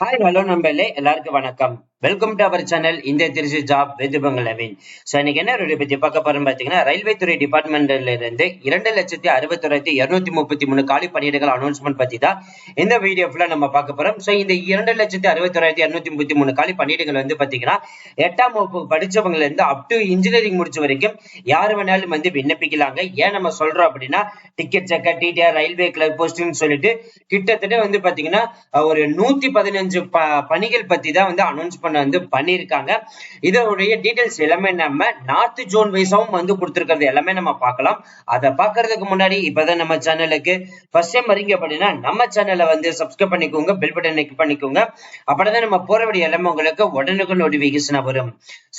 Hi hello நம்பர்களே எல்லாருக்கும் வணக்கம். Welcome to our channel இந்த திருச்சி ஜாப் வெதுபங்கள் நவீன் ஸோ இன்னைக்கு என்ன ரெடி பத்தி பார்க்க போறோம் பாத்தீங்கன்னா ரயில்வே துறை டிபார்ட்மெண்ட்ல இருந்து இரண்டு லட்சத்தி அறுபத்தொராயிரத்தி இருநூத்தி முப்பத்தி மூணு காலி பணியிடங்கள் அனௌன்ஸ்மெண்ட் பத்தி தான் இந்த வீடியோ ஃபுல்லா நம்ம பார்க்க போறோம். ஸோ இந்த இரண்டு லட்சத்தி அறுபத்தொராயிரத்தி இருநூத்தி முப்பத்தி மூணு காலி பணியிடங்கள் வந்து பாத்தீங்கன்னா எட்டாம் வகுப்பு படிச்சவங்கல இருந்து அப் டு இன்ஜினியரிங் முடிச்ச வரைக்கும் யாரு வேணாலும் வந்து விண்ணப்பிக்கலாங்க. ஏன் நம்ம சொல்றோம் அப்படின்னா ticket checker TTR railway clerk போஸ்ட்னு சொல்லிட்டு கிட்டத்தட்ட வந்து பாத்தீங்கன்னா ஒரு நூத்தி பதினஞ்சு பணிகள் பத்தி தான் வந்து அனௌன்ஸ் பண்ண வந்து பண்ணியிருக்காங்க இதோடைய டீடைல்ஸ் எல்லாமே நம்ம நார்த் ஜோன் வைஸாவும் வந்து கொடுத்துருக்கிறது எல்லாமே நம்ம பார்க்கலாம். அதை பார்க்கறதுக்கு முன்னாடி இப்பதான் நம்ம சேனலுக்கு ஃபர்ஸ்ட் டைம் வரீங்க அப்படின்னா நம்ம சேனலை வந்து சப்ஸ்கிரைப் பண்ணிக்கோங்க பெல் பட்டன் கிளிக் பண்ணிக்கோங்க. அப்படிதான் நம்ம போற வேண்டிய எல்லாமே உங்களுக்கு உடனுக்கு நோட்டிபிகேஷன் வரும்.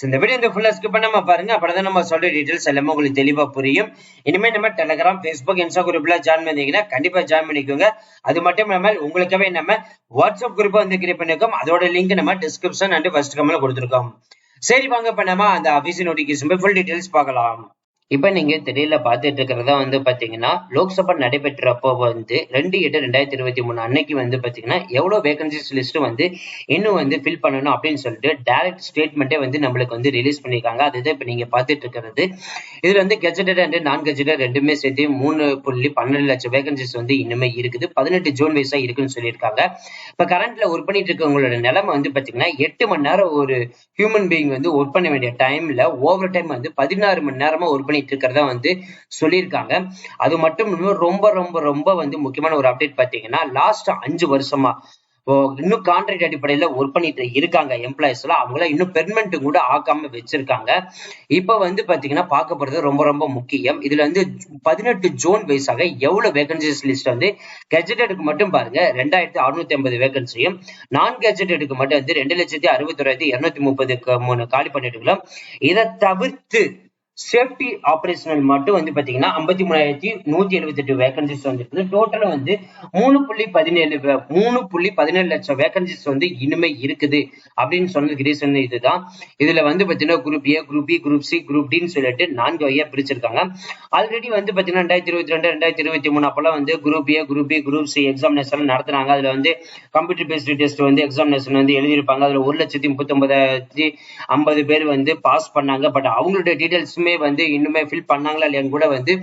இந்த வீடியோ இந்த ஃபுல்லாக ஸ்கிப் பண்ணாம பாருங்க. அப்படிதான் நம்ம சொல்ற டீட்டெயில்ஸ் எல்லாமே உங்களுக்கு தெளிவா புரியும். இனிமே நம்ம டெலகிராம் ஃபேஸ்புக் இன்ஸ்டா குரூப்ல ஜாயின் பண்ணீங்கன்னா கண்டிப்பா ஜாயின் பண்ணிக்கோங்க. அது மட்டும் இல்லாமல் உங்களுக்காகவே நம்ம வாட்ஸ்அப் குரூப் வந்து கிரியேட் பண்ணிருக்கோம். அதோட லிங்க் நம்ம டிஸ்கிரிப்ஷன் அண்ட் ஃபர்ஸ்ட் கமெண்ட்ல கொடுத்துருக்கோம். சரி வாங்க இப்போ நம்ம அந்த ஆபீஸ் நோட்டிபிகேஷன் ஃபுல் டீடைல்ஸ் பார்க்கலாம். இப்ப நீங்க திரையில பாத்துட்டு இருக்கிறதா வந்து பாத்தீங்கன்னா லோக்சபா நடைபெற்றப்போ வந்து ரெண்டு எட்டு ரெண்டாயிரத்தி இருபத்தி மூணு அன்னைக்கு வந்து பாத்தீங்கன்னா எவ்வளவு வேகன்சிஸ் லிஸ்ட் வந்து இன்னும் வந்து ஃபில் பண்ணணும் அப்படின்னு சொல்லிட்டு டைரக்ட் ஸ்டேட்மெண்ட்டே வந்து நம்மளுக்கு வந்து ரிலீஸ் பண்ணிருக்காங்க. அதுதான் இப்ப நீங்க பாத்துட்டு இருக்கிறது. இதுல வந்து கெஜெட்டட் அண்ட் நான் கெஜெட்டட் ரெண்டுமே சேர்த்து மூணு புள்ளி பன்னெண்டு லட்சம் வேகன்சிஸ் வந்து இன்னுமே இருக்குது. பதினெட்டு ஜூன் வைஸா இருக்குன்னு சொல்லியிருக்காங்க. இப்ப கரண்ட்ல ஒர்க் பண்ணிட்டு இருக்கவங்களோட நிலைமை வந்து பாத்தீங்கன்னா எட்டு மணி நேரம் ஒரு ஹியூமன் பீயிங் வந்து ஒர்க் பண்ண வேண்டிய டைம்ல ஓவர் டைம் வந்து பதினாறு மணி நேரமா ஒர்க் பண்ணி பண்ணிட்டு இருக்கிறதா வந்து சொல்லியிருக்காங்க. அது மட்டும் ரொம்ப ரொம்ப ரொம்ப வந்து முக்கியமான ஒரு அப்டேட் பார்த்தீங்கன்னா லாஸ்ட் அஞ்சு வருஷமா இன்னும் கான்ட்ராக்ட் அடிப்படையில ஒர்க் பண்ணிட்டு இருக்காங்க எம்ப்ளாயிஸ் எல்லாம். அவங்கள இன்னும் பெர்மனண்ட் கூட ஆக்காம வச்சிருக்காங்க. இப்ப வந்து பாத்தீங்கன்னா பார்க்க போறது ரொம்ப ரொம்ப முக்கியம். இதுல வந்து பதினெட்டு ஜோன் வைஸாக எவ்வளவு வேகன்சிஸ் லிஸ்ட் வந்து கெஜெட்டடுக்கு மட்டும் பாருங்க. ரெண்டாயிரத்தி அறுநூத்தி ஐம்பது வேகன்சியும் நான் கெஜெட்டடுக்கு மட்டும் வந்து ரெண்டு லட்சத்தி அறுபத்தி ஒராயிரத்தி இருநூத்தி முப்பது மூணு காலி பண்ணிட்டு இதை தவிர்த்து சேஃப்டி ஆபரேஷனல் மட்டும் வந்து பாத்தீங்கன்னா ஐம்பத்தி மூணாயிரத்தி நூத்தி எழுபத்தி எட்டு வேகன்சிஸ் வந்துருக்குது. டோட்டலா வந்து மூணு புள்ளி பதினேழு மூணு புள்ளி பதினேழு லட்சம் வேகன்சிஸ் வந்து இனிமே இருக்குது அப்படின்னு சொன்னதுக்கு ரீசன் இதுதான். இதுல வந்து பாத்தீங்கன்னா group A group B group C group டின்னு சொல்லிட்டு நான்கு வகையா பிரிச்சிருக்காங்க. ஆல்ரெடி வந்து பாத்தீங்கன்னா ரெண்டாயிரத்தி இருபத்தி ரெண்டு ரெண்டாயிரத்தி இருபத்தி மூணு அப்பெல்லாம் வந்து group A group B group C examination நடத்துனாங்க. அதுல வந்து கம்ப்யூட்டர் பேஸ்டு டெஸ்ட் வந்து எக்ஸாமினேஷன் வந்து எழுதியிருப்பாங்க. அதுல ஒரு லட்சத்தி முப்பத்தி ஒன்பதாயிரத்தி ஐம்பது பேர் வந்து பாஸ் பண்ணாங்க. பட் அவங்களுடைய டீடைல்ஸுமே இன்னுமே வந்து இன்னுமே ஃபில் பண்ணாங்களா இல்லையான்னு கூட வந்து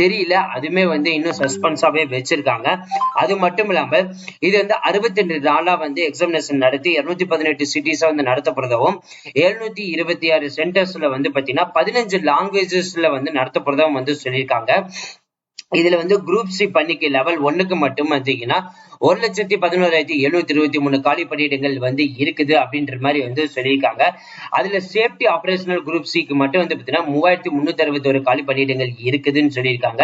தெரியல. அதுமே வந்து இன்னும் சஸ்பென்ஸாவே வச்சிருக்காங்க. அது மட்டும் இல்லாம இது வந்து அறுபத்தி ரெண்டு நாளா வந்து எக்ஸாமினேஷன் நடத்தி இருநூத்தி பதினெட்டு சிட்டிஸா வந்து நடத்தப்படுறதாவும் எழுநூத்தி இருபத்தி ஆறு சென்டர்ஸ்ல வந்து பாத்தீங்கன்னா பதினஞ்சு லாங்குவேஜஸ்ல வந்து நடத்தப்படுறதாவும் வந்து சொல்லியிருக்காங்க. இதுல வந்து குரூப் சி பணிக்கு லெவல் ஒன்னுக்கு மட்டும் பார்த்தீங்கன்னா ஒரு லட்சத்தி பதினோராயிரத்தி எழுநூத்தி இருபத்தி மூணு காலி பணியிடங்கள் வந்து இருக்குது அப்படின்ற மாதிரி வந்து சொல்லியிருக்காங்க. அதுல சேஃப்டி ஆபரேஷனல் குரூப் சிக்கு மட்டும் வந்து பாத்தீங்கன்னா மூவாயிரத்தி முன்னூத்தி அறுபத்தி ஒரு காலி பணியிடங்கள் இருக்குதுன்னு சொல்லியிருக்காங்க.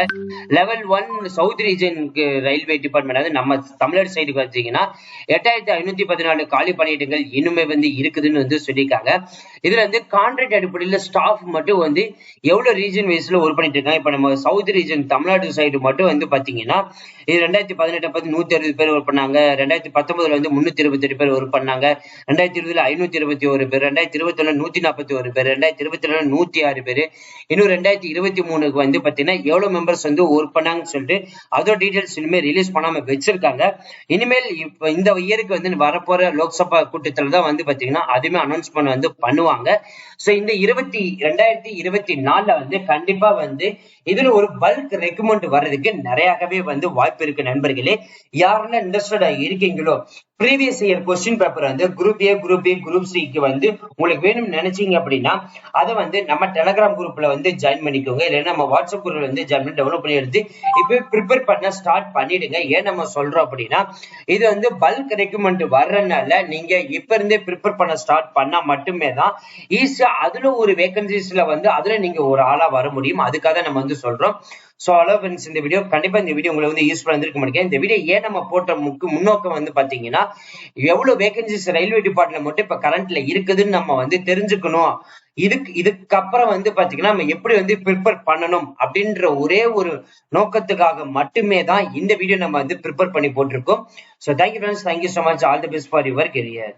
லெவல் ஒன் சவுத் ரீஜனுக்கு ரயில்வே டிபார்ட்மெண்ட் வந்து நம்ம தமிழ்நாடு சைடுக்கு பார்த்தீங்கன்னா எட்டாயிரத்தி ஐநூத்தி பதினாலு காலி பணியிடங்கள் இன்னுமே வந்து இருக்குதுன்னு வந்து சொல்லியிருக்காங்க. இதுல வந்து கான்ட்ராக்ட் அடிப்படையில் ஸ்டாஃப் மட்டும் வந்து எவ்வளவு ரீஜன் வைஸ்ல ஒர்க் பண்ணிட்டு இருக்காங்க? இப்ப நம்ம சவுத் ரீஜன் தமிழ்நாடு சைடு மட்டும் வந்து பாத்தீங்கன்னா இது ரெண்டாயிரத்தி பதினெட்டு பத்தி நூத்தி அறுபது பேர் ஒர்க் பண்ணாங்க. ரெண்டாயிரத்தி பத்தொன்பதுல வந்து முன்னூத்தி இருபத்தி எட்டு பேர் ஒர்க் பண்ணாங்க. ரெண்டாயிரத்தி இருபதுல ஐநூத்தி இருபத்தி ஒரு பேர் ரெண்டாயிரத்தி இருபத்தி ஒண்ணு நூத்தி நாற்பத்தி ஒரு பேர் ரெண்டாயிரத்தி இருபத்தி ரெண்டு நூத்தி ஆறு பேர். இன்னும் ரெண்டாயிரத்தி இருபத்தி மூணுக்கு வந்து பாத்தீங்கன்னா எவ்வளவு மெம்பர்ஸ் வந்து ஒர்க் பண்ணாங்கன்னு சொல்லிட்டு அதோட டீடைல்ஸ் இனிமேல் ரிலீஸ் பண்ணாம வச்சிருக்காங்க. இனிமேல் இப்ப இந்த இயருக்கு வந்து வரப்போற லோக்சபா கூட்டத்துல தான் வந்து பாத்தீங்கன்னா அதுமே அனௌன்ஸ்மெண்ட் வந்து பண்ணுவாங்க. சோ இந்த இருபத்தி ரெண்டாயிரத்தி இருபத்தி நாலுல வந்து கண்டிப்பா வந்து இதுல ஒரு பல்க் ரெக்கமெண்ட் வர்றதுக்கு நிறையவே வந்து வாய்ப்பு இருக்கு நண்பர்களே. யாருன்னா இன்ட்ரெஸ்டடா இருக்கீங்களோ ப்ரீவியஸ் இயர் கொஸ்டின் பேப்பர் வந்து group A group B group சிக்கு வந்து உங்களுக்கு வேணும்னு நினைச்சீங்க அப்படின்னா அதை வந்து நம்ம டெலகிராம் குரூப்ல வந்து ஜாயின் பண்ணிக்கோங்க. இல்லைன்னா நம்ம வாட்ஸ்அப் குரூப்ல வந்து ஜாயின் பண்ணி டெவலப் பண்ணி எடுத்து இப்போ ப்ரிப்பேர் பண்ண ஸ்டார்ட் பண்ணிடுங்க. ஏன் நம்ம சொல்றோம் அப்படின்னா இது வந்து பல்க் ரெக்குமெண்ட் வர்றதுனால நீங்க இப்ப இருந்தே ப்ரிப்பேர் பண்ண ஸ்டார்ட் பண்ணா மட்டுமே தான் ஈஸியா அதுல ஒரு வேகன்சிஸ்ல வந்து அதுல நீங்க ஒரு ஆளா வர முடியும். அதுக்காக நம்ம வந்து சொல்றோம். ஸோ ஹலோ ஃப்ரெண்ட்ஸ் இந்த வீடியோ கண்டிப்பா இந்த வீடியோ உங்களுக்கு வந்து யூஸ்ஃபுல்லாக இருந்திருக்க மாட்டேங்க இந்த வீடியோ ஏன் நம்ம போட்ட முக்கு முன்னோக்கம் வந்து பாத்தீங்கன்னா எவ்வளவு வேகன்சிஸ் ரயில்வே டிபார்ட்மெண்ட் மட்டும் இப்ப கரண்ட்ல இருக்குதுன்னு நம்ம வந்து தெரிஞ்சுக்கணும். இதுக்கு இதுக்கப்புறம் வந்து பாத்தீங்கன்னா நம்ம எப்படி வந்து ப்ரிப்பேர் பண்ணணும் அப்படின்ற ஒரே ஒரு நோக்கத்துக்காக மட்டுமே தான் இந்த வீடியோ நம்ம வந்து ப்ரிப்பேர் பண்ணி போட்டிருக்கோம். So thank you friends thank you so much all the best for your career